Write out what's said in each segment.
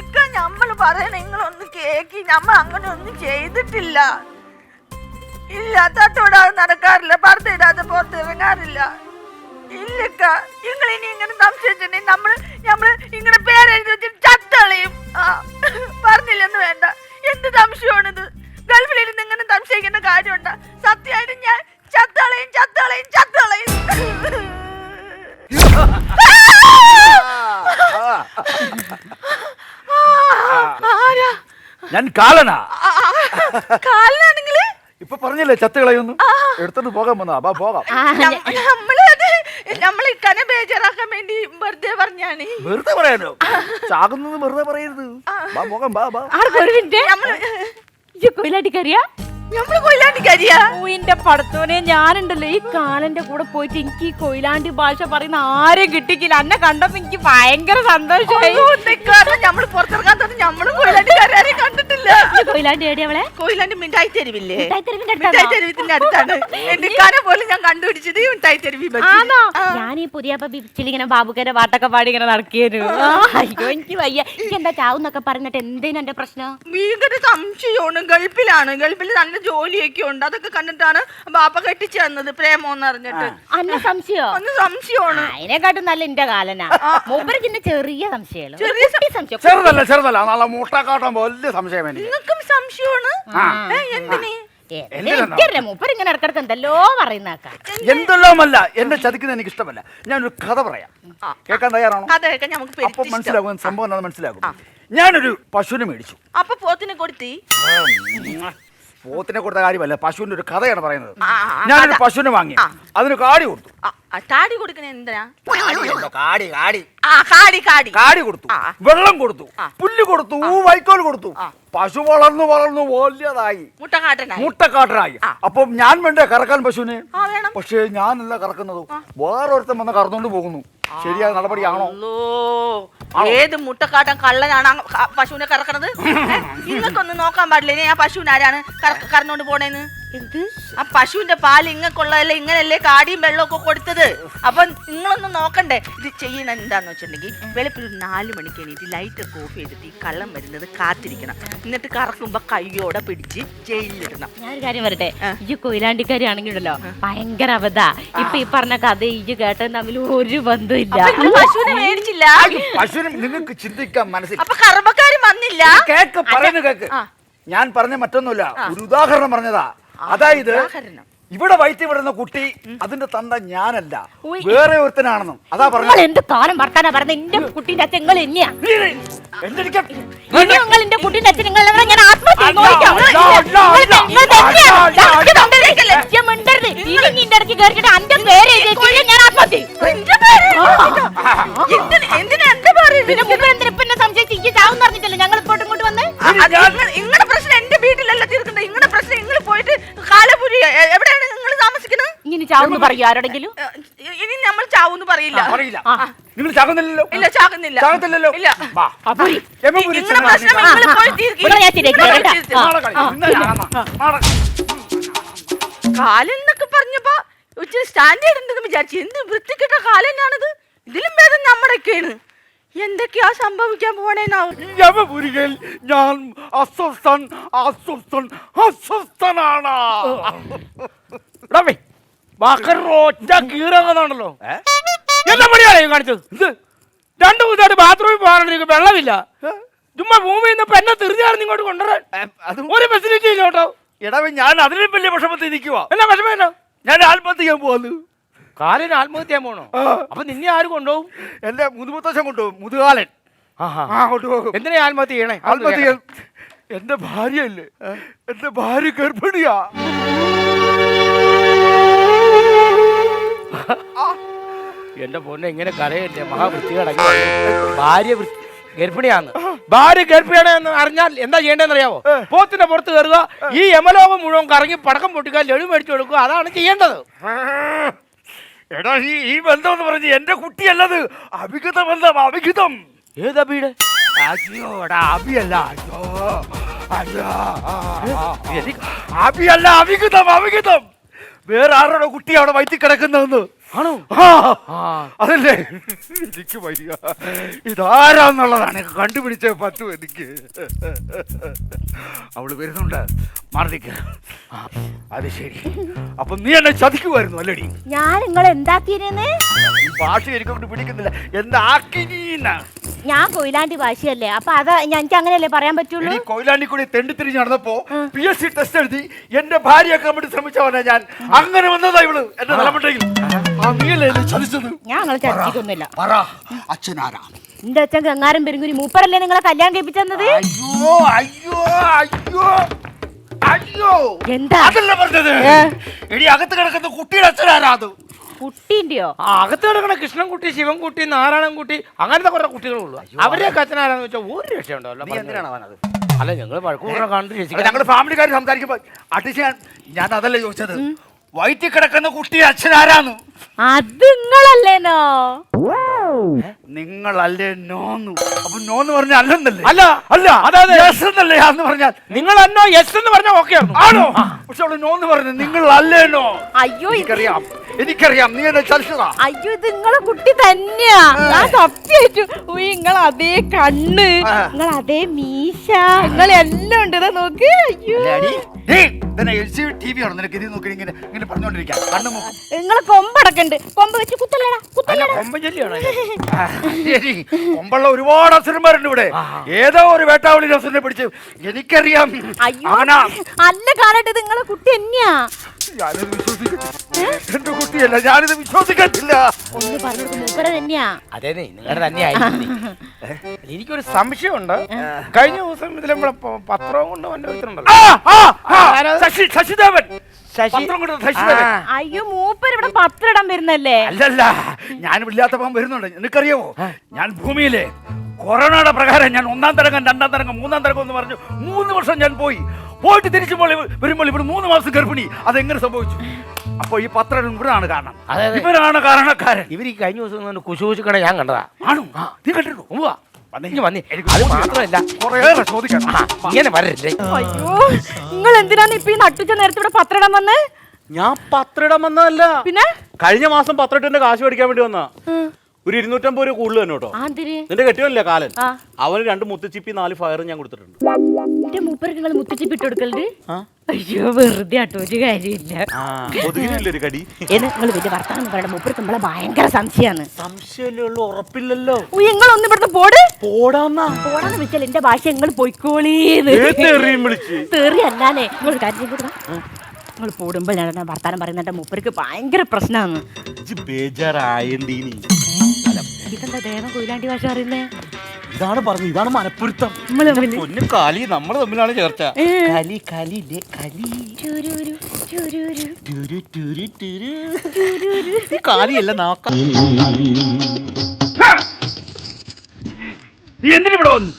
ഇക്ക നമ്മൾ പറയണ നിങ്ങളൊന്ന് കേക്കി. നമ്മൾ അങ്ങനെ ഒന്നും ചെയ്തിട്ടില്ല. ഇല്ല തട്ടോടാതെ നടക്കാറില്ല. പുറത്തിടാതെ പുറത്ത് ഇറങ്ങാറില്ല. ഇല്ലക്ക നിങ്ങൾ ഇനി ഇങ്ങനെ സംശയിച്ചിട്ടുണ്ടെങ്കിൽ നമ്മൾ നമ്മൾ നിങ്ങളുടെ പേരെഴുതി വെച്ച് ചത്തളയും. പറഞ്ഞില്ലെന്ന് വേണ്ട. എന്ത് സംശയമാണിത്? ഗൾഫിലിരുന്ന് ഇങ്ങനെ സംശയിക്കുന്ന കാര്യമുണ്ട? സത്യമായിട്ട് ഞാൻ ചത്തളയും ചത്തളയും ചത്തളയും. ഞാൻ കാലനാ. കാലിനാണെങ്കിൽ ഇപ്പൊ പറഞ്ഞില്ലേ ചത്തുകളയൊന്നും എടുത്തോണ്ട് പോകാൻ വന്നാ അപ്പൊ പോകാം. നമ്മളത് നമ്മൾ ഇക്കനെ ബേജാറാക്കാൻ വേണ്ടി വെറുതെ പറഞ്ഞാണ്. വെറുതെ പറയാനോ? ചാകുന്നത് വെറുതെ പറയരുത്. ബാ പോകാം ബാ ബാ നമ്മൾ ഈ കൊയിലാട്ടിക്കറിയാ നമ്മൾ കൊല്ലാണ്ട് കരിയാ? പൂവിന്റെ പടത്തോനെ ഞാനുണ്ടല്ലോ. ഈ കാലന്റെ കൂടെ പോയിട്ട് എനിക്ക് ഈ കൊയിലാണ്ടി ഭാഷ പറയുന്ന ആരെ കിട്ടിക്കില്ല. അന്നെ കണ്ടപ്പോ എനിക്ക് ഭയങ്കര സന്തോഷമായി. നമ്മൾ പുറത്തിറങ്ങാത്തത് നമ്മളും കൊയിലാണ്ടി കരാരെ കണ്ടിട്ടില്ല. ഈ കൊയിലാണ്ടി എവിടെ അവളെ? കൊയിലാണ്ട് മിഠായി തെരുവില്ലേ മിഠായി തെരുവിന്റെ മിഠായി അടുത്താണോ? തെരുവിന്റെ അടുത്താണ്. എന്റെ കാനെ പോലും ഞാൻ കണ്ടുപിടിച്ചത് ഈ മിഠായി തെരുവി ആണോ? ഞാൻ ഈ പുതിയ ഇങ്ങനെ ബാബുക്കന്റെ പാട്ടൊക്കെ പാടി ഇങ്ങനെ നടക്കിയിരുന്നു അയ്യോ എനിക്ക് വയ്യ. എനിക്ക് എന്താ ചാവുന്നൊക്കെ പറഞ്ഞിട്ട് എന്തേനും എന്റെ പ്രശ്നം? ഭീകര സംശയമാണ്. ഗൾഫിലാണ്. ഗൾഫിൽ നല്ല ജോലിയൊക്കെ ഉണ്ട്. അതൊക്കെ കണ്ടിട്ടാണ് ബാപ്പ കെട്ടിച്ചു തന്നത് പ്രേമോന്ന് അറിഞ്ഞിട്ട് അന്ന സംശയോ? ഒന്ന് സംശയമാണ്. അതിനെക്കാട്ടും നല്ല എന്റെ കാലനാ. മൂപ്പരത്തിന്റെ ചെറിയ സംശയമല്ലോ ചെറിയ സംശയം. ചെറുതല്ല ചെറുതല്ല. നല്ല മുട്ടക്കാട്ടം വലിയ സംശയം നിങ്ങൾക്കും സംശയമാണ്? എന്തിന്? ഇങ്ങനെ ഇടക്കിടക്ക് എന്തല്ലോ പറയുന്നേക്കാം. എന്തെല്ലാമല്ല. എന്നെ ചതിക്കുന്നത് എനിക്ക് ഇഷ്ടമല്ല ഞാനൊരു കഥ പറയാം. കേൾക്കാൻ തയ്യാറാണോ? അപ്പൊ. മനസ്സിലാകും സംഭവം മനസ്സിലാകും. ഞാനൊരു പശുവിനെ മേടിച്ചു. അപ്പൊ പോത്തിനെ കൊടുത്തി. പോത്തിനെ കൊടുത്ത കാര്യമല്ല പശുവിന്റെ ഒരു കഥയാണ് പറയുന്നത്. ആ, ആ, ഞാനൊരു കഥ. പശുവിനെ വാങ്ങി. ആ. അതിന് കാടി കൊടുത്തു. ആ, ആ, താടി കൊടുക്കണ എന്തിനാ? കാടിയല്ല, കാടി കാടി. ആ കാടി കാടി. കാടി കൊടുത്തു. ആ. വെള്ളം കൊടുത്തു. ആ. പുല്ല് കൊടുത്തു വൈക്കോൽ കൊടുത്തു. ആ. പശു വളർന്നു വളർന്നു വലിയതായി. മുട്ടക്കാട്ടനായി. മുട്ടക്കാട്ടനായി. ആ. അപ്പം ഞാൻ വേണ്ടേ കറക്കാൻ പശുവിനെ? ആ വേണം. പക്ഷേ ഞാനല്ല കറക്കുന്നത്. വേറൊരുത്തൻ വന്ന് കറന്നുകൊണ്ട് പോകുന്നു. ശരിയായ നടപടിയാണോ? അല്ലോ ഏത് മുട്ടക്കാട്ടൻ കള്ളനാണ് പശുവിനെ കറക്കണത്? നിങ്ങൾക്കൊന്നും നോക്കാൻ പാടില്ല. ഇനി ആ പശുവിനാരാണ് കറന്നുകൊണ്ട് കറ- പോണേന്ന്? എന്ത്? ആ പശുവിന്റെ പാൽ ഇങ്ങക്കുള്ളതല്ലേ ഇങ്ങനല്ലേ കാടിയും വെള്ളമൊക്കെ കൊടുത്തത്. അപ്പൊ നിങ്ങളൊന്നും നോക്കണ്ടേ ഇത് ചെയ്യണ എന്താന്ന് വെച്ചിട്ടുണ്ടെങ്കിൽ വെളുപ്പിൽ ഒരു നാല് മണിക്ക് എണീറ്റ് ലൈറ്റ് ഒക്കെ ഓഫ് ചെയ്തിട്ട് ഈ കള്ളം വരുന്നത് കാത്തിരിക്കണം. എന്നിട്ട് കറക്കുമ്പോ കയ്യോടെ പിടിച്ച് ജയിലിലിടണം. ഞാനൊരു കാര്യം വരട്ടെ ഈ കൊയിലാണ്ടിക്കാരി ആണെങ്കിലല്ലോ ഭയങ്കര അവധ ഇപ്പൊ ഈ പറഞ്ഞ കഥ ഈ കേട്ടത് തമ്മിൽ ഒരു ബന്ധമില്ല. ഇല്ല പശുവിനെ മേടിച്ചില്ല? പശുവിനെ നിങ്ങൾക്ക് ചിന്തിക്കാൻ മനസ്സിൽ അപ്പൊ കർമ്മക്കാരും വന്നില്ല? കേക്ക് പറയുന്നു കേക്ക്. ഞാൻ പറഞ്ഞ മറ്റൊന്നുമില്ല. ഒരു ഉദാഹരണം പറഞ്ഞതാ. അതായത്. ഇവിടെ വയറ്റി വിടുന്ന കുട്ടി അതിന്റെ തന്ത ഞാനല്ല വേറെ ഒരുത്തനാണെന്നും അതാ പറഞ്ഞു എന്ത് കാലം വർത്താനാ പറഞ്ഞ എന്റെ കുട്ടീന്റെ അച്ഛൻ നിങ്ങൾ എന്നെയാ എന്റെ കുട്ടിന്റെ അച്ഛൻ നിങ്ങൾ ഞാൻ ആത്മഹത്യ ഇങ്ങനെ പറയൂ ആരോടെങ്കിലും? ഇനി നമ്മൾ ചാവൂന്ന് പറയില്ല. പറയില്ല. നിങ്ങൾ ചാകുന്നില്ലല്ലോ? ഇല്ല ചാകുന്നില്ല. ചാകത്തില്ലല്ലോ ഇല്ല. അപ്പുരി. യമപുരി നിങ്ങളുടെ പ്രശ്നം നിങ്ങൾ പോയി തീർക്കി. ഇവിടെ ഞാൻ ശരിയാക്കി തരാം. തീർത്ത്. ആ. നാളെ കളി. ഇന്ന് ഞാനാ. നാളെ. കാലൻ എന്നൊക്കെ പറഞ്ഞപ്പോ ഇച്ചിരി സ്റ്റാൻഡേർഡ് ഉണ്ടെന്ന് വിചാരിച്ചു. എന്ത് വൃത്തിക്കിട്ട കാലനാണിത് ഇതിലും ഭേദം നമ്മുടെയൊക്കെയാണ്. എന്തൊക്കെയാ സംഭവിക്കാൻ പോണേന്നാവും യമപുരിയിൽ ഞാൻ അസ്വസ്ഥൻ അസ്വസ്ഥൻ അസ്വസ്ഥനാണ്. ഒറ്റ എന്താ പണിയാണ് കാണിച്ചത്? രണ്ടു ദിവസമായിട്ട് ബാത്റൂമിൽ പോകാനാണ് വെള്ളമില്ല. ചുമ്മാ ഭൂമിയിൽ നിന്ന് തിരിഞ്ഞാണ് ഇങ്ങോട്ട് കൊണ്ടുവരാൻ. അത് ഒരു ഫെസിലിറ്റി ഇല്ല കേട്ടോ. എടാവേ ഞാൻ അതിലും വലിയ വിഷമത്തിൽ നിൽക്കുക എന്നാ വിഷമം എന്നാ ഞാൻ ആത്മഹത്യ ചെയ്യാൻ പോകുന്നു കാലിന് ആത്മഹത്യ ചെയ്യാൻ ആ. അപ്പൊ നിന്നെ ആര് കൊണ്ടുപോകും? എന്റെ മുതുമുത്തശ്ശൻ കൊണ്ടുപോകും മുതുകാലൻ. കൊണ്ടുപോകും. എന്തിനാ ആത്മഹത്യ ചെയ്യണേ? ആത്മഹത്യ എന്റെ ഭാര്യയല്ലേ? എന്റെ ഭാര്യ ഗർഭിണിയാ. എന്റെ പൊന്നെ ഇങ്ങനെ കരയല്ലേ? മഹാവൃത്തികടങ്ങി ഭാര്യ വൃത്തി- ഗർഭിണിയാന്ന്. ഭാര്യ ഗർഭിണിയാണെന്ന് അറിഞ്ഞാൽ എന്താ ചെയ്യേണ്ടതെന്ന് അറിയാവോ പോത്തിന്റെ പുറത്ത് കയറുക ഈ യമലോകം മുഴുവൻ കറങ്ങി പടക്കം പൊട്ടിക്കാൻ ലഡു മേടിച്ചു കൊടുക്കുക അതാണ് ചെയ്യേണ്ടത്. എടാ ഈ ഈ ബന്ധം എന്ന് പറഞ്ഞ് എന്റെ കുട്ടിയല്ലത്. അഭിഗത ബന്ധം അഭിഗതം ഏതാ എടാ അഭിയല്ല അയ്യോ. അഭിഗതം അവിഹിതം അവിഹിതം വേറെ ആരുടെ കുട്ടി അവിടെ വയറ്റി കിടക്കുന്നതെന്ന്? ആണോ? അതല്ലേ? എനിക്ക് വയ്യ. ഇതാരാന്നുള്ളതാണ്. കണ്ടുപിടിച്ച പറ്റൂ എനിക്ക്. അവൾ വരുന്നുണ്ട്. മാർദിക്ക് അത് ശരി. അപ്പൊ നീ എന്നെ ചതിക്കുമായിരുന്നു അല്ലടി. ഞാൻ നിങ്ങൾ എന്താക്കിയിരുന്നേ ഭാഷ എനിക്ക് കൊണ്ട് പിടിക്കുന്നില്ല എന്താക്കി ഞാൻ കൊയിലാണ്ടി ഭാഷയല്ലേ. അപ്പൊ അതാ ഞാൻ എനിക്ക് അങ്ങനെയല്ലേ പറയാൻ പറ്റുള്ളൂ? കൊയിലാണ്ടി കൂടി തെണ്ടിത്തിരിഞ്ഞ് നടന്നപ്പോ പി എസ് സി ടെസ്റ്റ് എഴുതി എന്റെ ഭാര്യയൊക്കെ വേണ്ടി ശ്രമിച്ചവനാ ഞാൻ. അങ്ങനെ വന്നതാ ഇവൾ. എന്റെ തലമുണ്ടെങ്കിൽ. ആ നീയല്ലേ എന്നെ ചതിച്ചത്? ഞാൻ നിങ്ങളെ ചർച്ചിക്കൊന്നുമില്ല പറ. അച്ഛനാരാ? എന്റെ അച്ഛൻ ഗംഗാരം പെരുങ്കുരി മൂപ്പറല്ലേ നിങ്ങളെ കല്യാണം കഴിപ്പിച്ചത് അയ്യോ അയ്യോ അയ്യോ അയ്യോ. എന്താ? അതല്ല പറഞ്ഞത്? എടി അകത്ത് കിടക്കുന്ന കുട്ടിയുടെ അച്ഛനാരാ അത്? കുട്ടിന്റെയോ? ആ, അകത്ത് കിടക്കണ കൃഷ്ണൻകുട്ടി ശിവൻകുട്ടി നാരായണൻകുട്ടി അങ്ങനത്തെ കുറെ കുട്ടികളുള്ളൂ. അവരെയൊക്കെ അച്ഛനാരാന്ന് വെച്ചാൽ ഒരു രക്ഷയുണ്ടല്ലോ നീ എന്തിനാണ് അവനത്? അല്ല ഞങ്ങൾ പഴക്കൂടെ കണ്ട് രസിക്കണം ഞങ്ങൾ ഫാമിലിക്കാർ സംസാരിക്കുമ്പോ അടിച്ച് ഞാൻ ഞാൻ അതല്ല ചോദിച്ചത് വയറ്റിൽ കിടക്കുന്ന കുട്ടി അച്ഛനാരാന്ന്? അത് നിങ്ങളല്ലേനോ? നിങ്ങളല്ലേ നോന്നു അപ്പൊ നോന്ന് പറഞ്ഞ അല്ലെന്നല്ലേ? അല്ല അല്ല അതായത് യെസ് എന്നല്ലേ എന്ന് പറഞ്ഞാൽ. നിങ്ങൾ അന്നോ യെസ് എന്ന് പറഞ്ഞാൽ ഓക്കെ ആയിരുന്നു. ആണോ? പക്ഷെ അവൾ നോന്ന് പറഞ്ഞു നിങ്ങൾ അല്ലേനോ അയ്യോ എനിക്കറിയാം എനിക്കറിയാം. നീ എന്നെ ചലിച്ചതാ അയ്യോ ഇത് നിങ്ങളെ കുട്ടി തന്നെയാ. ഞാൻ സത്യായിട്ടു ഉയ് നിങ്ങൾ അതേ കണ്ണ്. നിങ്ങൾ അതേ മീശ നിങ്ങൾ എല്ലാം ഉണ്ട് നോക്ക്. അയ്യോ. നിങ്ങളെ കൊമ്പടക്കണ്ട്. കൊമ്പ് വെച്ച് കുത്തല്ലടാ ശരി. കൊമ്പുള്ള ഒരുപാട് അസുരന്മാരുണ്ട് ഇവിടെ. ഏതോ ഒരു വേട്ടാവളി അസുരനെ പിടിച്ച് എനിക്കറിയാം. അല്ല കാലട്ട് നിങ്ങളെ കുട്ടി തന്നെയാ. ഞാനിത് വിശ്വസിക്കത്തില്ല എന്റെ കുട്ടിയല്ല ഞാനിത് വിശ്വസിക്കത്തില്ല. ഒന്ന് പറഞ്ഞത് മൂപ്പര തന്നെയാ? അതെ നിങ്ങളുടെ തന്നെ ആയിരിക്കും എനിക്കൊരു സംശയമുണ്ട്. കഴിഞ്ഞ ദിവസം ഇതിൽ നമ്മളെ പ- പത്രവും കൊണ്ട് വല്ല വെച്ചിട്ടുണ്ടല്ലോ? ശശി ശശിദേവൻ. ശശി പത്രം കൊടുത്ത ശശിദേവൻ. ആ. അയ്യോ മൂപ്പർ ഇവിടെ പത്രം ഇടാൻ വരുന്നല്ലേ? അല്ലല്ല ഞാൻ ഇല്ലാത്തപ്പം വരുന്നുണ്ട്. നിനക്കറിയാമോ ഞാൻ ഭൂമിയിലെ കൊറോണയുടെ പ്രകാരം ഞാൻ ഒന്നാം തരംഗം രണ്ടാം തരംഗം മൂന്നാം തരംഗം എന്ന് പറഞ്ഞു മൂന്ന് വർഷം ഞാൻ പോയി. പോയിട്ട് തിരിച്ചു പോലെ വരുമ്പോൾ ഇവിടെ മൂന്ന് മാസം ഗർഭിണി. അതെങ്ങനെ സംഭവിച്ചു? അപ്പൊ ഈ പത്രം ഇവരാണ് കാരണം. ഇവരാണ് കാരണക്കാരൻ. ഇവർ ഈ കഴിഞ്ഞ ദിവസം കുശുകുശു കട ഞാൻ കണ്ടതാ. ആണോ? നീ കണ്ടിട്ടു പോവാ ഇങ്ങനെ അയ്യോ നിങ്ങൾ എന്തിനാണ് ഇപ്പൊ ഈ നട്ടുച്ച നേരത്തെ ഇവിടെ പത്രം ഇടാൻ വന്ന്? ഞാൻ വന്നതല്ല. പിന്നെ? കഴിഞ്ഞ മാസം പത്രത്തിന്റെ കാശ് മേടിക്കാൻ വേണ്ടി വന്നാ ഒരു ഇരുന്നൂറ്റമ്പത് രൂപ കൂടുതൽ തന്നെ കേട്ടോ. നിന്റെ കെട്ടിയല്ലേ കാലൻ. അവന് രണ്ട് മുത്തച്ചിപ്പി നാല് ഫയറും ഞാൻ കൊടുത്തിട്ടുണ്ട്. എന്റെ മൂപ്പർക്ക് നിങ്ങൾ മുത്തച്ചിപ്പിട്ട് കൊടുക്കലുണ്ട്? അയ്യോ വെറുതെ ആട്ടോ ഒരു കാര്യമില്ല. ഒരു കടി? നിങ്ങൾ വലിയ വർത്താനം പറയണ്ട. മൂപ്പർക്ക് നമ്മളെ ഭയങ്കര സംശയമാണ് സംശയമല്ലേ ഉറപ്പില്ലല്ലോ. നിങ്ങൾ ഒന്ന് ഇവിടുന്ന് പോട്. പോടാന്നാ. പോടാന്ന് വെച്ചാൽ എന്റെ ഭാഷ നിങ്ങൾ പോയിക്കോളീന്ന്. തെറി അല്ലാനേ നിങ്ങൾ കാര്യം നിങ്ങൾ പോടുമ്പോൾ ഞാൻ വർത്താനം പറയുന്നുണ്ട് മൂപ്പർക്ക് ഭയങ്കര പ്രശ്നമാണ് ബേജാറായണ്ടീനി. ഇതെന്താ ദേവം കൊയിലാണ്ടി ഭാഷ അറിയുന്നേ ഇതാണ് പറഞ്ഞത് ഇതാണ് മനപ്പൊരുത്തം. പൊന്നു കാലി നമ്മൾ തമ്മിലാണ് ചേർച്ച. കലി കലി കലി. കാലിയല്ല നാക്ക. നീ എന്തിനിവിടെ വന്നു?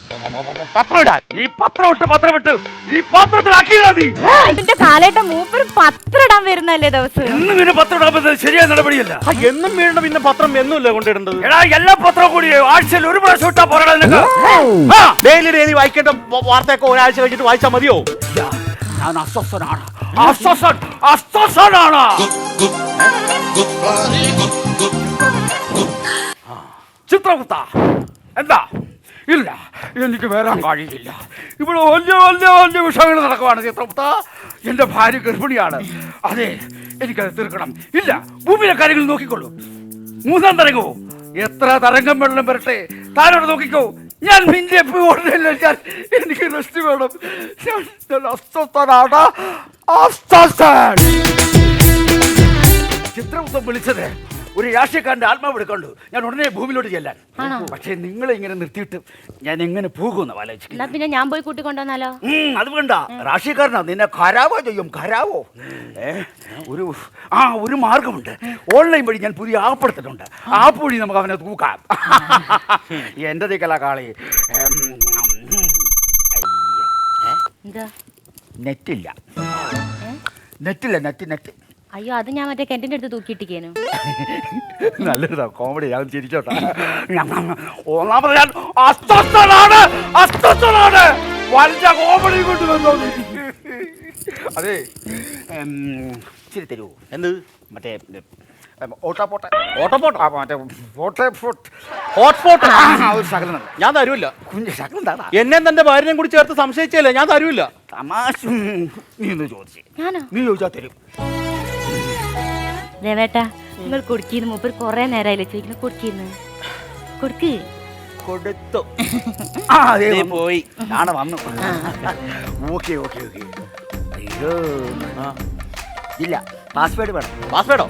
പത്രം ഇടാൻ ഈ പത്രം ഇട്ട് പത്രം ഇട്ട് ഈ പത്രത്തിലാക്കിയതാ നീ ഇതിന്റെ കാലേട്ട മൂപ്പര് പത്രം ഇടാൻ വരുന്നല്ലേ ദിവസം? എന്നും പിന്നെ പത്രം ഇടാൻ ശരിയായ നടപടിയല്ല. ആ, എന്നും വീഴണ്ട പിന്നെ പത്രം എന്നുമല്ലേ കൊണ്ടിടേണ്ടത്? എടാ എല്ലാ പത്രവും കൂടി ആഴ്ചയിൽ ഒരു പ്രാവശ്യം ഇട്ടാ പോരാടാ നിനക്ക്. ആ, ഡെയിലി ഡെയിലി വായിക്കേണ്ട വ- വാർത്തയൊക്കെ ഒരാഴ്ച കഴിഞ്ഞിട്ട് വായിച്ചാൽ മതിയോ? ഞാൻ അസ്വസ്ഥനാണ്. അസ്വസ്ഥൻ അസ്വസ്ഥനാണ്. ചിത്രകുത്ത എന്താ? ഇല്ല എനിക്ക് വരാൻ കഴിയില്ല. ഇവിടെ വലിയ വലിയ വലിയ വിഷയങ്ങൾ നടക്കുവാണ് ചിത്രപുത്ത എന്റെ ഭാര്യ ഗർഭിണിയാണ്. അതെ എനിക്കത് തീർക്കണം. ഇല്ല ഭൂമിയിലെ കാര്യങ്ങൾ നോക്കിക്കോളൂ മൂന്നാം തരംഗമോ? എത്ര തരംഗം വെള്ളം വരട്ടെ? താനോട് നോക്കിക്കോ. ഞാൻ ഞാൻ എനിക്ക് റെസ്റ്റ് വേണം. അസ്വസ്ഥനാണ്. ചിത്രമുത്തം വിളിച്ചത് ഒരു രാഷ്ട്രീയക്കാരന്റെ ആത്മാവ് എടുക്കണ്ടു ഞാൻ ഉടനെ ഭൂമിയിലോട്ട് ചെല്ലാൻ. പക്ഷേ നിങ്ങളെ ഇങ്ങനെ നിർത്തിയിട്ട് ഞാൻ എങ്ങനെ പോകുമെന്ന് എന്നാ പിന്നെ ഞാൻ പോയി കൂട്ടിക്കൊണ്ടുവന്നാലോ? ഉം, അത് വേണ്ട. രാഷ്ട്രീയക്കാരനാ. നിന്നെ കരാവോ ചെയ്യും? കരാവോ? ഏ ഒരു ആ ഒരു മാർഗമുണ്ട്. ഓൺലൈൻ വഴി ഞാൻ പുതിയ ആപ്പ് എടുത്തിട്ടുണ്ട്. ആപ്പ് വഴി നമുക്ക് അവനെ തൂക്കാം. എന്റെ ദിക്കല കാളി. ഉം, ഉം. അയ്യോ. ഏ? എന്താ? നെറ്റില്ല. നെറ്റില്ല നെറ്റ് നെറ്റ്. അയ്യോ അത് ഞാൻ മറ്റേ കെന്റിന്റെ അടുത്ത് തൂക്കിയിട്ടിക്കേനു നല്ലതാ കോമഡി ഞാൻ ചിരിച്ചോട്ടെ. ഒന്നാമത് ഞാൻ അസ്വസ്ഥനാണ് അസ്വസ്ഥനാണ്. വലിയ കോമഡി കൊണ്ട് വന്നോ നീ. അതെ ഉം, ഇച്ചിരി തരൂ. എന്ത്? മറ്റേ ഓട്ടാപ്പോട്ടെ ഓട്ടപ്പോട്ടോ ആ മറ്റേ പോട്ടെ. പോട്ടെ ഹോട്ട്സ്പോട്ട് ആ ഒരു ശകലം ഞാൻ തരൂല്ല. കുഞ്ഞ് ശകലം താടാ എന്നെ തന്റെ ഭാര്യനെയും കൂടി ചേർത്ത് സംശയിച്ചല്ലേ? ഞാൻ തരൂല്ല. തമാശ നീ ഒന്ന് ചോദിച്ചേ. നീ ചോദിച്ചാൽ തരും. ദേവേട്ടാ നിങ്ങൾ കൊടുക്കിന്ന് മൂപ്പർ കുറെ നേരമായില്ലേ ചോദിക്കുന്നു കൊടുക്കിന്ന്? കൊടുക്ക്. കൊടുത്തു. അതേ. പോയി. ആണ് വന്നു. Okay okay okay. അയ്യോ ഇല്ല പാസ്വേഡ് വേണം. പാസ്വേഡോ?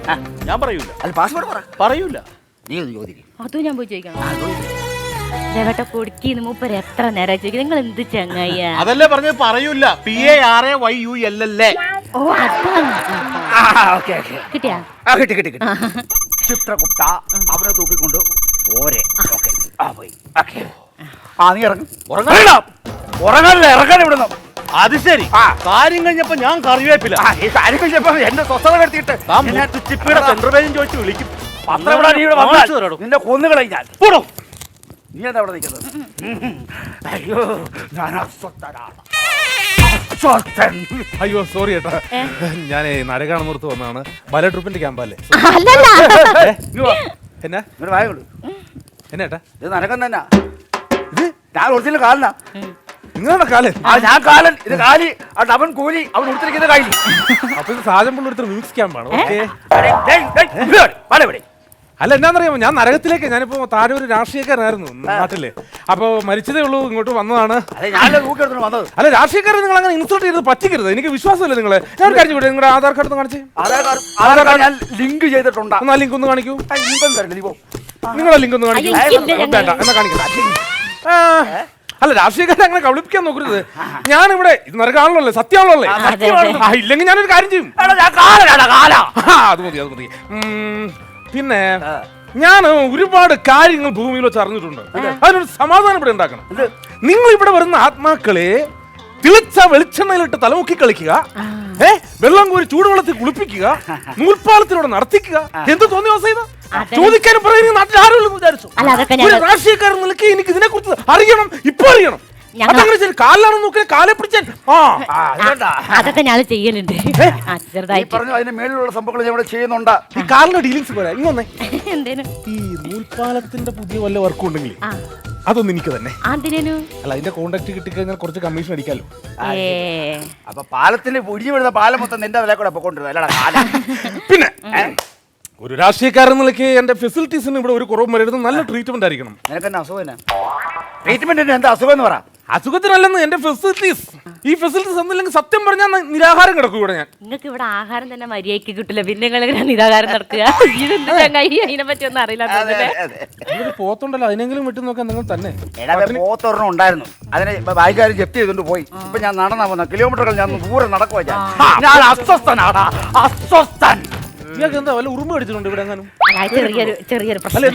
ഞാൻ പറയൂല. അല്ല പാസ്വേഡ് പറ. പറയൂല. നീ ഒന്ന് ചോദിക്കും. അതും ഞാൻ പോയി ചോദിക്കണം. ദേവേട്ട കൊടുക്കിന്ന് മൂപ്പർ എത്ര ചോദിക്കും നിങ്ങൾ എന്ത് ചങ്ങായിയാ? അതല്ലേ പറഞ്ഞത്? പറയൂല. P A R A Y U L L A ഓ അതാണ് ആ ഓക്കെ ഓക്കെ. കിട്ടിയാ? ആ കിട്ടി കിട്ടി കിട്ടി. ചിത്രഗുപ്ത അവനെ തൂക്കിക്കൊണ്ട് പോരെ. ഓക്കെ. ആ പോയി. ഓക്കെ. ആ നീ ഇറങ്ങും. ഉറങ്ങണ്ട. ഉറങ്ങാനില്ല ഇറങ്ങാൻ ഇവിടുന്ന്. അത് ശരി. ആ. കാര്യം കഴിഞ്ഞപ്പോ ഞാൻ കറിവേപ്പില്ല ആ ഈ കാര്യം കഴിഞ്ഞപ്പോ എന്റെ സ്വസ്ഥത കെടുത്തിട്ട് താൻ മുത്തുച്ചിപ്പിയുടെ പേജും ചോദിച്ചു വിളിക്കും. പത്രം ഇവിടെ നീ ഇവിടെ കാണിച്ചു വന്നാൽ തരാടോ. നിന്നെ കൊന്നുകളെ ഞാൻ പോടോ. നീ എന്താ അവിടെ നിൽക്കുന്നത്? ഉം. അയ്യോ ഞാൻ അസ്വസ്ഥനാണ്. അയ്യോ സോറി ഏട്ടാ. ഞാൻ നരകാണ് നിർത്ത് വന്നാണ് ബല ട്രിപ്പിന്റെ ക്യാമ്പല്ലേ? അല്ലല്ല. എന്നാ? ഇങ്ങോട്ട് വായ കൊണ്ട് എന്നാ ഏട്ടാ? ഇത് നനക്കം തന്നെ. ഇത്? ഞാൻ ഒറിജിനൽ കാലനാ. നിങ്ങളുടെ കാലൻ ആ ഞാൻ കാലൻ. ഇത് കാലി. അത് അവൻ കൂലി. അവൻ ഉടുത്തിരിക്കുന്ന കാലി. അപ്പൊ ഇത് ക്യാമ്പാണ്. ഓക്കെ. അല്ല എന്നാന്നറിയാമോ ഞാൻ നരകത്തിലേക്ക് ഞാനിപ്പോ താഴെ ഒരു രാഷ്ട്രീയക്കാരനായിരുന്നു നാട്ടിൽ. അപ്പൊ മരിച്ചതേ ഉള്ളൂ ഇങ്ങോട്ട് വന്നതാണ്. അല്ല രാഷ്ട്രീയക്കാരെ നിങ്ങൾ അങ്ങനെ ഇൻസൾട്ട് ചെയ്ത് പറ്റിക്കരുത്. എനിക്ക് വിശ്വാസമില്ല നിങ്ങളെ. ഞാൻ കാര്യം കൂടെ നിങ്ങളുടെ ആധാർ കാർഡ് ഒന്ന് കാണിച്ചേ. ആധാർ കാർഡ് ആധാർ ഞാൻ ലിങ്ക് ചെയ്തിട്ടുണ്ട്. എന്നാ ലിങ്ക് ഒന്ന് കാണിക്കൂ? നിങ്ങളെ ലിങ്ക് ഒന്ന് കാണിക്കൂ. വേണ്ട എന്നാ കാണിക്കാം അല്ല രാഷ്ട്രീയക്കാരെ അങ്ങനെ കളിപ്പിക്കാൻ നോക്കരുത്. ഞാൻ ഇവിടെ നരകാണല്ലോ സത്യമാണല്ലോ. ഇല്ലെങ്കിൽ ഞാനൊരു കാര്യം ചെയ്യും. എടാ, ഞാൻ കാലനാടാ കാല. അത് മതി അത് മതി. പിന്നെ ഞാൻ ഒരുപാട് കാര്യങ്ങൾ ഭൂമിയിൽ വെച്ച് അറിഞ്ഞിട്ടുണ്ട്. അതിനൊരു സമാധാനം ഇവിടെ ഉണ്ടാക്കണം. നിങ്ങൾ ഇവിടെ വരുന്ന ആത്മാക്കളെ തിളച്ച വെളിച്ചെണ്ണയിലിട്ട് തലമുക്കി കളിക്കുക. ഏ? വെള്ളം കോരി ചൂടുവെള്ളത്തിൽ കുളിപ്പിക്കുക. നൂൽപ്പാലത്തിലൂടെ നടത്തിക്കുക. എന്ത് തോന്നിയ അവസ്ഥ ഇത്. ചോദിക്കാനും പറയുന്ന നാട്ടിൽ ആരും വിചാരിച്ചു. ഒരു രാഷ്ട്രീയക്കാരൻ നിലയ്ക്ക് എനിക്ക് ഇതിനെ കുറിച്ച് അറിയണം ഇപ്പൊ അറിയണം. കാലെ പിടിച്ചാൽ. അതൊക്കെ ഞാൻ ചെയ്യലുണ്ട്. പറഞ്ഞു അതിന് മേളിലുള്ള സംഭവങ്ങൾ ഞാൻ ഇവിടെ ചെയ്യുന്നുണ്ട്. ഈ കാലിന്റെ ഡീലിങ്സ് പോലെ ഇങ്ങൊന്നേ എന്തേനു? ഈ പുതിയ വല്ല വർക്കും ഉണ്ടെങ്കിൽ അതൊന്നും എനിക്ക് തന്നെ. അല്ല അതിന്റെ കോണ്ടാക്ട് കിട്ടിക്കഴിഞ്ഞാൽ കുറച്ച് കമ്മീഷൻ അടിക്കാലോ. അപ്പൊ പാലത്തിന് പൊടിഞ്ഞു വീഴുന്ന പാലം മൊത്തം നിന്റെ വില കൂടെ കൊണ്ടുവരും അല്ലടാ കാല. പിന്നെ ഒരു രാഷ്ട്രീയക്കാരൻ നിലയ്ക്ക് എന്റെ ഫെസിലിറ്റീസിന് ഇവിടെ ഒരു കുറവും വരരുത്. നല്ല ട്രീറ്റ്മെന്റ് ആയിരിക്കണം. നിനക്ക് എന്നാ? അസുഖം ട്രീറ്റ്മെന്റിന് എന്താ അസുഖം എന്ന് പറ. അസുഖത്തിനല്ലെന്ന് എന്റെ ഫെസിലിറ്റീസ് ഈ ഫെസിലിറ്റീസ് ഒന്നില്ലെങ്കിൽ സത്യം പറഞ്ഞാൽ നിരാഹാരം കിടക്കും ഇവിടെ ഞാൻ. നിങ്ങൾക്ക് ഇവിടെ ആഹാരം തന്നെ മര്യാദയ്ക്ക് കിട്ടില്ല. പിന്നെ നിങ്ങൾ ഇങ്ങനെ നിരാഹാരം നടക്കുക. ഇതെന്ത് ചങ്ങായി? അതിനെ പറ്റി ഒന്നും അറിയില്ല. പോത്തുണ്ടല്ലോ. അതിനെങ്കിലും വിട്ടു നോക്കാൻ നിങ്ങൾ തന്നെ. എടാ പോത്തൊരെണ്ണം ഉണ്ടായിരുന്നു. അതിനെ ബാങ്കുകാർ ജപ്തി ചെയ്തുകൊണ്ട് പോയി. ഇപ്പൊ ഞാൻ നടന്നാ പോകുന്ന കിലോമീറ്ററുകൾ ഞാൻ ദൂരെ നടക്കുവാ ഞാൻ അസ്വസ്ഥനാടാ. അസ്വസ്ഥൻ. ഇയാൾക്ക് എന്താ വല്ല ഉറുമ്പ് അടിച്ചിട്ടുണ്ട് ഇവിടെ എങ്ങാനും? അല്ല, അത് ചെറിയൊരു ചെറിയൊരു അല്ല പ്രശ്നം.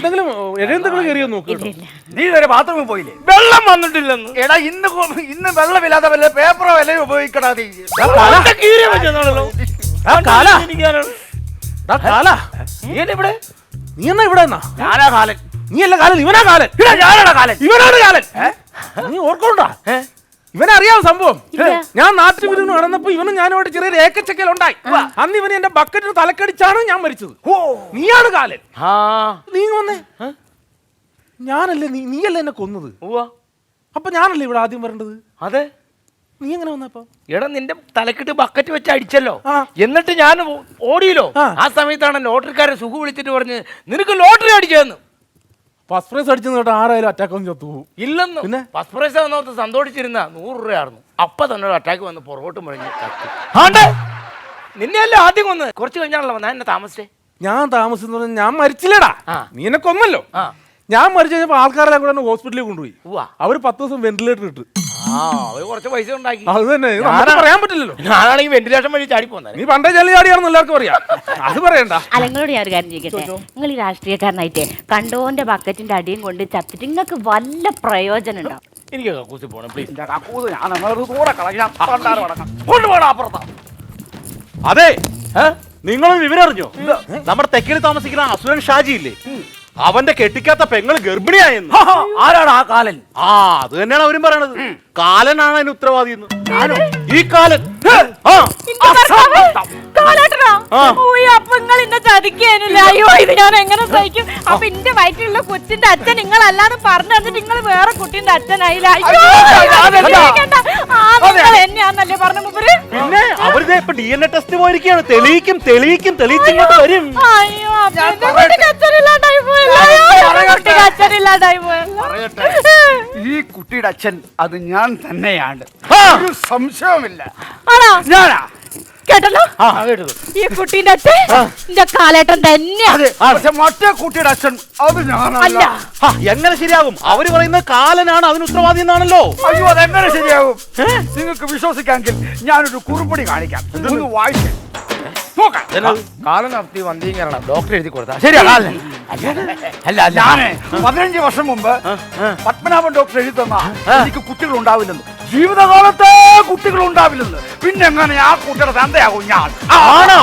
എന്തെങ്കിലും കയറിയോ നോക്ക് കേട്ടോ. ഇല്ല. നീ ഇതുവരെ ബാത്റൂമിൽ പോയില്ലേ? വെള്ളം വന്നിട്ടില്ലെന്ന്. എടാ ഇന്ന് കൊ- ഇന്ന് വെള്ളമില്ലാത്ത വല്ല പേപ്പറോ വില ഉപയോഗിക്കടാ നീ. ആ, കാല. ഇരിക്കാനാണ്. എടാ, കാല. നീ എന്നെ ഇവിടെ? നീ എന്നാ ഇവിടെ എന്നാ? ഞാനാ കാലൻ. നീ അല്ല കാലൻ ഇവനാ കാലൻ. ഇടാ, ഞാനാടാ കാലൻ. ഇവനാണ് കാലൻ. നീ ഓർക്കണ്ടാ? അറിയാവോ സംഭവം. ഞാൻ നാട്ടിൽ വിരുന്ന് നടന്നപ്പോ ഇവനും ഇവിടെ ചെറിയൊരു ഏക്കച്ചക്കൽ ഉണ്ടായി. അന്ന് ഇവന് എന്റെ ബക്കറ്റിന് തലക്കടിച്ചാണ് ഞാൻ മരിച്ചത്. ഓ നീയാണ് കാലൻ. ആ നീ വന്നേ. ഞാനല്ലേ നീ നീയല്ലേ എന്നെ കൊന്നത്? അപ്പൊ ഞാനല്ലേ ഇവിടെ ആദ്യം വരേണ്ടത്? അതെ. നീ എങ്ങനെ വന്നപ്പോ എടാ നിന്റെ തലക്കിട്ട് ബക്കറ്റ് വെച്ച് അടിച്ചല്ലോ. എന്നിട്ട് ഞാൻ ഓടിയില്ലോ. ആ. ആ സമയത്താണ് ലോട്ടറിക്കാരൻ സുഖം വിളിച്ചിട്ട് പറഞ്ഞ് നിനക്ക് ലോട്ടറി അടിച്ചതെന്ന്. ഫസ്റ്റ് പ്രൈസ് അടിച്ചു കേട്ടോ ആരായാലും അറ്റാക്ക് വന്ന് ചത്തു പോകും. ഇല്ലെന്ന് പിന്നെ? ഫസ്റ്റ് പ്രൈസ് സന്തോഷിച്ചിരുന്ന നൂറ് രൂപയായിരുന്നു. അപ്പൊ തന്നെ ഒരു അറ്റാക്ക് വന്ന് പുറകോട്ട് മുഴങ്ങി ആണ്ടേ? നിന്നെയല്ലേ ആദ്യം കൊന്ന്? കുറച്ച് കഴിഞ്ഞാണല്ലോ ഞാൻ എന്നെ താമസിച്ചേ. ഞാൻ താമസിക്കുന്ന ഞാൻ മരിച്ചില്ലടാ. നീ എന്നെ കൊന്നല്ലോ. ആ. ഞാൻ മരിച്ചു കഴിഞ്ഞപ്പോ ആൾക്കാരെല്ലാം കൂടെ എന്നെ ഹോസ്പിറ്റലിൽ കൊണ്ടുപോയി. ഉവ്വ. അവർ പത്ത് ദിവസം വെന്റിലേറ്റർ ഇട്ട്. ആ അവർ കുറച്ച് പൈസ ഉണ്ടാക്കി. അത് തന്നെ ഇത് നമുക്ക് പറയാൻ പറ്റില്ലല്ലോ. ഞാനാണെങ്കിൽ വെന്റിലേഷൻ വഴി ചാടി പോന്നെ. നീ പണ്ടേ ചെല്ലിയാടിയാണെന്ന് എല്ലാവർക്കും അറിയാം. അത് പറയണ്ട. അല്ല ഞാൻ ഒരു കാര്യം ചോദിക്കട്ടെ? നിങ്ങൾ ഈ രാഷ്ട്രീയക്കാരനായിട്ട് കണ്ടോന്റെ ബക്കറ്റിന്റെ അടിയും കൊണ്ട് ചത്തിട്ട് നിങ്ങൾക്ക് വല്ല പ്രയോജനം ഉണ്ടോ? എനിക്ക് കക്കൂസി പോണം പ്ലീസ് കക്കൂസ് ഞാൻ അങ്ങോട്ട് ദൂരെ കളയാം പണ്ടാറ് കിടക്കാം കൊണ്ടുപോടാ അപ്പുറത്താ. അതെ. നിങ്ങൾ വിവരം അറിഞ്ഞോ? നമ്മുടെ തെക്കിൽ താമസിക്കുന്ന അസുരൻ ഷാജി ഇല്ലേ? അവന്റെ കെട്ടിക്കാത്ത പെങ്ങൾ ഗർഭിണിയായെന്ന്. ആരാണ് ആ കാലൻ? ആ അത് തന്നെയാണ് അവരും പറയണത്. കാലനാണ് അതിന് ഉത്തരവാദി എന്ന്. ഈ കാലൻ. ആ. നിങ്ങൾ അയ്യോ ഇത് ഞാൻ എങ്ങനെ സഹിക്കും? അപ്പൊ എന്റെ വയറ്റിലുള്ള കൊച്ചിന്റെ അച്ഛൻ നിങ്ങളല്ലാന്ന് പറഞ്ഞു തന്നിട്ട് നിങ്ങൾ വേറെ കുട്ടിന്റെ അച്ഛനായില്ല? നിങ്ങൾ എന്നെയാന്നല്ലേ പറഞ്ഞ പിന്നെ അവരിത് ഇപ്പൊ ഡി എൻ എ ടെസ്റ്റ് പോയിരിക്കുകയാണ്. തെളിയിക്കും തെളിയിക്കും തെളിയിച്ചിങ്ങോട്ട് വരും. അയ്യോ അച്ഛനില്ലാണ്ടായി പോയല്ലോ. അച്ഛനില്ലാണ്ടായി പോയല്ലോ. ഈ കുട്ടിയുടെ അച്ഛൻ അത് ഞാൻ തന്നെയാണ്. സംശയമില്ല ഒരു സംശയവുമില്ല. ഞാനാ. കേട്ടല്ലോ? ആ. കേട്ടത്. ഈ കുട്ടീന്റെ അച്ഛൻ എന്റെ കാലേട്ടൻ തന്നെയാ. അതെ പക്ഷെ മറ്റേ കുട്ടിയുടെ അച്ഛൻ അത് ഞാനല്ല. അല്ല. ആ, എങ്ങനെ ശരിയാകും? അവർ പറയുന്ന കാലനാണ് അതിന് ഉത്തരവാദി എന്നാണല്ലോ. അയ്യോ അതെങ്ങനെ ശരിയാകും? നിങ്ങൾക്ക് വിശ്വസിക്കാമെങ്കിൽ ഞാനൊരു കുറുപ്പടി കാണിക്കാം. ഒന്ന് വായിച്ച്. നോക്കാം. കാലം നടത്തി വന്ധീകരണം. ഡോക്ടർ എഴുതി കൊടുത്താ. ശരിയാ അല്ല അല്ല അല്ല ഞാൻ പതിനഞ്ച് വർഷം മുമ്പ് പത്മനാഭൻ ഡോക്ടർ എഴുതി തന്ന എനിക്ക് കുട്ടികൾ ഉണ്ടാവില്ലെന്ന്. ജീവിതകാലത്തെ കുട്ടികൾ ഉണ്ടാവില്ലെന്ന് പിന്നെ എങ്ങനെ ആ കുട്ടിയുടെ തന്തയാകും ഞാൻ. ആണോ?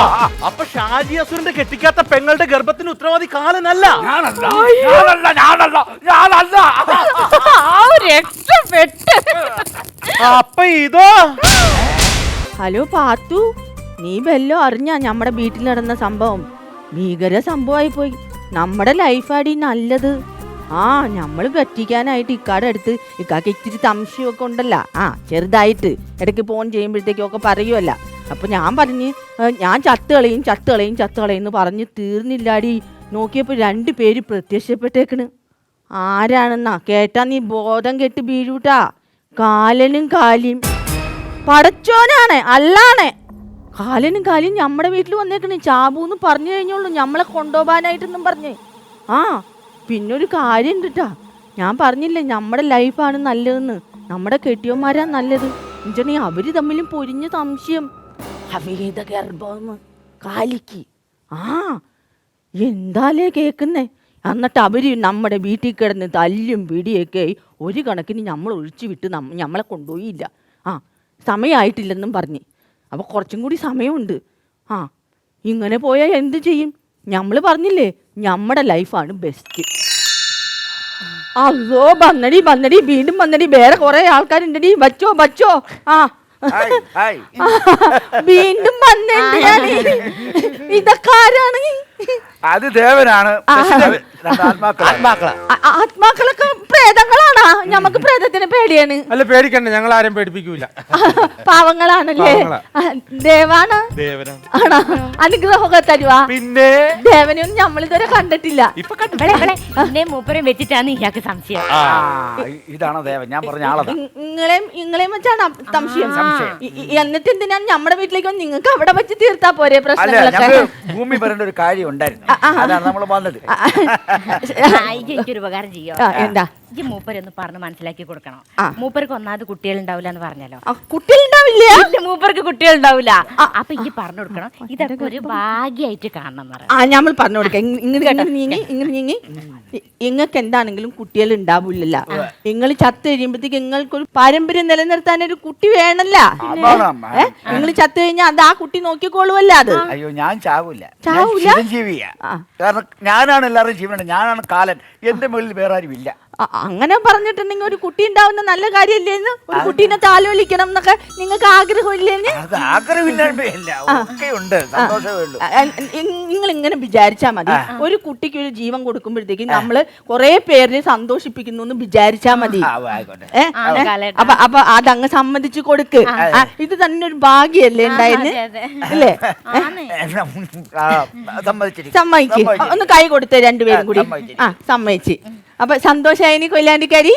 അപ്പൊ ഷാജി അസുരന്റെ കെട്ടിക്കാത്ത പെങ്ങളുടെ ഗർഭത്തിന് ഉത്തരവാദി കാലനല്ല. ഞാനല്ല ഞാനല്ല ഞാനല്ല ഞാനല്ല. ആ രക്ഷപ്പെട്ട് അപ്പൊ ഇതോ? ഹലോ പാത്തു. നീ വല്ലോ അറിഞ്ഞ നമ്മുടെ വീട്ടിൽ നടന്ന സംഭവം. ഭീകര സംഭവമായി പോയി നമ്മുടെ ലൈഫാടി നല്ലത്. ആ നമ്മൾ പറ്റിക്കാനായിട്ട് ഇക്കാടെ അടുത്ത് ഇക്കാക്ക് ഇത്തിരി സംശയമൊക്കെ ഉണ്ടല്ല. ആ ചെറുതായിട്ട് ഇടയ്ക്ക് ഫോൺ ചെയ്യുമ്പോഴത്തേക്കൊക്കെ പറയുമല്ല അപ്പൊ ഞാൻ പറഞ്ഞ് ഞാൻ ചത്ത് കളയും ചത്ത് കളയും ചത്ത് കളയും എന്ന് പറഞ്ഞ് തീർന്നില്ലാടി. നോക്കിയപ്പോൾ രണ്ട് പേര് പ്രത്യക്ഷപ്പെട്ടേക്കണ്. ആരാണെന്നാ? കേട്ടാ നീ ബോധം കെട്ട് വീഴൂട്ടാ കാലനും കാലിയും. പടച്ചോനാണ് അല്ലാണേ കാലനും കാലിയും നമ്മുടെ വീട്ടിൽ വന്നേക്കണേ. ചാബൂന്ന് പറഞ്ഞു കഴിഞ്ഞോളൂ. നമ്മളെ കൊണ്ടുപോകാനായിട്ടെന്നും പറഞ്ഞേ. ആ പിന്നെ ഒരു കാര്യം ഉണ്ട് ട്ടാ ഞാൻ പറഞ്ഞില്ലേ നമ്മുടെ ലൈഫാണ് നല്ലതെന്ന്. നമ്മുടെ കെട്ടിയന്മാരാ നല്ലത്. എന്നുവെച്ചാൽ അവർ തമ്മിലും പൊരിഞ്ഞ സംശയം. അവിഹിത ഗർഭം കാലിക്ക്. ആ എന്താലേ കേക്കുന്നേ? എന്നിട്ട് അവർ നമ്മുടെ വീട്ടിൽ കിടന്ന് തല്ലും പിടിയൊക്കെ ഒരു കണക്കിന് നമ്മൾ ഒഴിച്ചു വിട്ട് നമ്മ നമ്മളെ കൊണ്ടുപോയില്ല. ആ സമയമായിട്ടില്ലെന്നും പറഞ്ഞ്. അപ്പോൾ കുറച്ചും കൂടി സമയമുണ്ട്. ആ ഇങ്ങനെ പോയാൽ എന്ത് ചെയ്യും? നമ്മൾ പറഞ്ഞില്ലേ നമ്മുടെ ലൈഫാണ് ബെസ്റ്റ് അല്ലോ ബന്നടി ബന്നടി വീണ്ടും ബന്നടി വേറെ കുറെ ആൾക്കാരുണ്ടടി. വച്ചോ വച്ചോ. ആ. വീണ്ടും വന്നെന്തിനാണ് ഇതൊക്കെ ആരാണ്? അത് ദേവനാണ്. ആത്മാക്കളൊക്കെ പ്രേതങ്ങളാണോ നമുക്ക് പ്രേതത്തിന് പേടിയാണ്. അല്ല പേടിക്കണ്ട ഞങ്ങൾ ആരും പേടിപ്പിക്കൂല. പാവങ്ങളാണല്ലേ? ദേവാണ്? ആണോ? അനുഗ്രഹമൊക്കെ തരുവാ? പിന്നെ? ദേവനെയൊന്നും ഞമ്മളിതുവരെ കണ്ടിട്ടില്ല. എന്നെ മൂപ്പരം വെച്ചിട്ടാണ് ഇയാൾക്ക് സംശയം. ഇതാണോ ഇതാണ് ദേവൻ? ഞാൻ പറഞ്ഞ ആളതാ. ഇങ്ങളെയും ഇങ്ങളെയും വെച്ചാണ് സംശയം? എന്നിട്ട് എന്തിനാണ് നമ്മുടെ വീട്ടിലേക്ക് നിങ്ങൾക്ക് അവിടെ വെച്ച് തീർത്താ പോരെ പ്രശ്നങ്ങളൊക്കെ? ഭൂമി പറയേണ്ട ഒരു കാര്യം ഉണ്ടായിരുന്നു. അതാണ് നമ്മൾ വന്നത്. എനിക്കൊരു ഉപകാരം ചെയ്യാം? എന്താ? ഈ മൂപ്പരൊന്ന് പറഞ്ഞ് മനസ്സിലാക്കി കൊടുക്കണം. മൂപ്പർക്ക് ഒന്നാമത് കുട്ടികൾ ഉണ്ടാവില്ല എന്ന് പറഞ്ഞല്ലോ കുട്ടികളുണ്ടാവില്ല മൂപ്പർക്ക് കുട്ടികൾ ഉണ്ടാവില്ല അപ്പൊ എനിക്ക് പറഞ്ഞു കൊടുക്കണം. ഇതൊക്കെ ഒരു ഭാഗ്യമായിട്ട് കാണണം എന്ന് ആ നമ്മൾ പറഞ്ഞു കൊടുക്കാം. ഇങ്ങനെ നീങ്ങി ഇങ്ങനെ നീങ്ങി. നിങ്ങൾക്ക് എന്താണെങ്കിലും കുട്ടികൾ ഉണ്ടാവില്ലല്ല നിങ്ങൾ ചത്ത് കഴിയുമ്പോഴത്തേക്ക് നിങ്ങൾക്ക് ഒരു പാരമ്പര്യം നിലനിർത്താൻ ഒരു കുട്ടി വേണല്ല. നിങ്ങൾ ചത്ത് കഴിഞ്ഞാൽ അത് ആ കുട്ടി നോക്കിക്കോളുമല്ല അത്. അയ്യോ ഞാൻ ചാവൂല ഞാൻ ചാവൂല? കാരണം ഞാനാണ് എല്ലാവരും ജീവനുണ്ട് ഞാനാണ് കാലൻ. എന്റെ മുകളിൽ വേറെ ആരും ഇല്ല അങ്ങനെ പറഞ്ഞിട്ടുണ്ടെങ്കിൽ ഒരു കുട്ടി ഉണ്ടാവുന്ന നല്ല കാര്യമല്ലേന്ന് ഒരു കുട്ടീനെ താലോലിക്കണം എന്നൊക്കെ നിങ്ങൾക്ക് ആഗ്രഹമില്ലേന്ന് അത് ഒക്കെ ഉണ്ട് സന്തോഷമേ ഉള്ളൂ. നിങ്ങൾ ഇങ്ങനെ വിചാരിച്ചാ മതി. ഒരു കുട്ടിക്ക് ഒരു ജീവൻ കൊടുക്കുമ്പോഴത്തേക്കും നമ്മൾ കുറെ പേരിനെ സന്തോഷിപ്പിക്കുന്നു എന്ന് വിചാരിച്ചാ മതി. ഏ? അപ്പൊ അപ്പൊ അതങ്ങ് സമ്മതിച്ചു കൊടുക്ക്. ആ, ഇത് തന്നെ ഒരു ഭാഗ്യല്ലേ ഉണ്ടായിരുന്നു. അല്ലേ. ആ, സമ്മതിച്ചിരിക്കും സമ്മതിക്ക്. സമ്മതിച്ചിരിക്കും. ഒന്ന് കൈ കൊടുത്തേ രണ്ടുപേരും ആ, കൂടി സമ്മതിച്ചിരിക്കും. ആ സമ്മതിച്ച്. അപ്പൊ സന്തോഷായിനി കൊയിലാണ്ടിക്കാരി?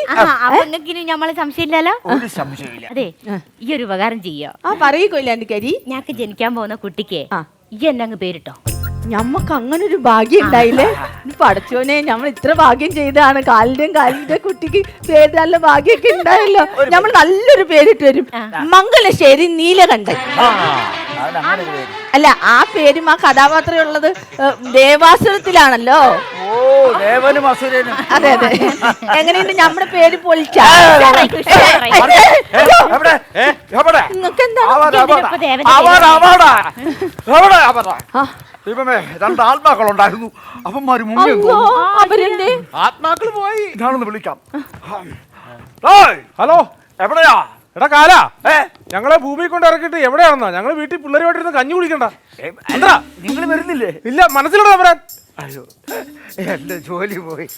ഇനി നമ്മളെ സംശയമില്ലല്ലോ? ഒരു സംശയമില്ല അതെ ഈ ഒരു ഉപകാരം ചെയ്യോ. ആ പറയൂ കൊയിലാണ്ടിക്കാരി. ഞങ്ങൾക്ക് ജനിക്കാൻ പോകുന്ന കുട്ടിക്ക് ആ. ഈ എന്നെ അങ്ങ് പേരിട്ടോ. ഞമ്മക്ക് അങ്ങനെ ഒരു ഭാഗ്യം ഉണ്ടായില്ലേ പഠിച്ചോനെ ഞമ്മൾ നമ്മൾ ഇത്ര ഭാഗ്യം ചെയ്തതാണ് കാലിന്റെയും കാലിന്റെ കുട്ടിക്ക് പേര് നല്ല ഭാഗ്യമൊക്കെ ഉണ്ടായല്ലോ. നമ്മൾ നല്ലൊരു പേരിട്ട് വരും. മംഗലശ്ശേരി നീലകണ്ഠൻ. അല്ല ആ പേരും ആ കഥാപാത്രം ഉള്ളത് ദേവാസുരത്തിലാണല്ലോ. അതെ അതെ. എങ്ങനെയുണ്ട് നമ്മുടെ പേര് പൊളിച്ച? നിങ്ങൾക്ക് എന്താ അവിടെ, രണ്ട് ആത്മാക്കൾ ഉണ്ടായിരുന്നു അവന്മാര് മുങ്ങി അവരെന്തേ? ആത്മാക്കൾ പോയി. ഞാനൊന്ന് വിളിക്കാം. ഏയ്, ഹലോ എവിടെയാ? എടാ കാല. ഏ? ഞങ്ങളെ ഭൂമി കൊണ്ട് ഇറക്കിയിട്ട് എവിടെയാണെന്നാ? ഞങ്ങൾ വീട്ടിൽ പിള്ളേരുമായിട്ടിരുന്ന് കഞ്ഞി കുടിക്കണ്ട. എന്താ നിങ്ങൾ വരുന്നില്ലേ? ഇല്ല മനസ്സിലൂടെ വരാൻ. അയ്യോ എന്റെ ജോലി പോയി.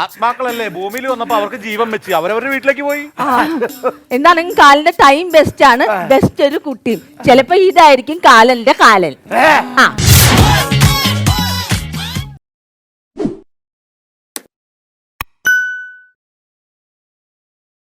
ആത്മാക്കളല്ലേ ഭൂമിയിൽ വന്നപ്പോ അവർക്ക് ജീവൻ വെച്ച് അവരവരുടെ വീട്ടിലേക്ക് പോയി. എന്താണെങ്കിൽ കാലിന്റെ ടൈം ബെസ്റ്റ് ആണ്. ബെസ്റ്റ് ഒരു കുട്ടിയും ചിലപ്പോ ഇതായിരിക്കും കാലന്റെ കാലൻ. ആ.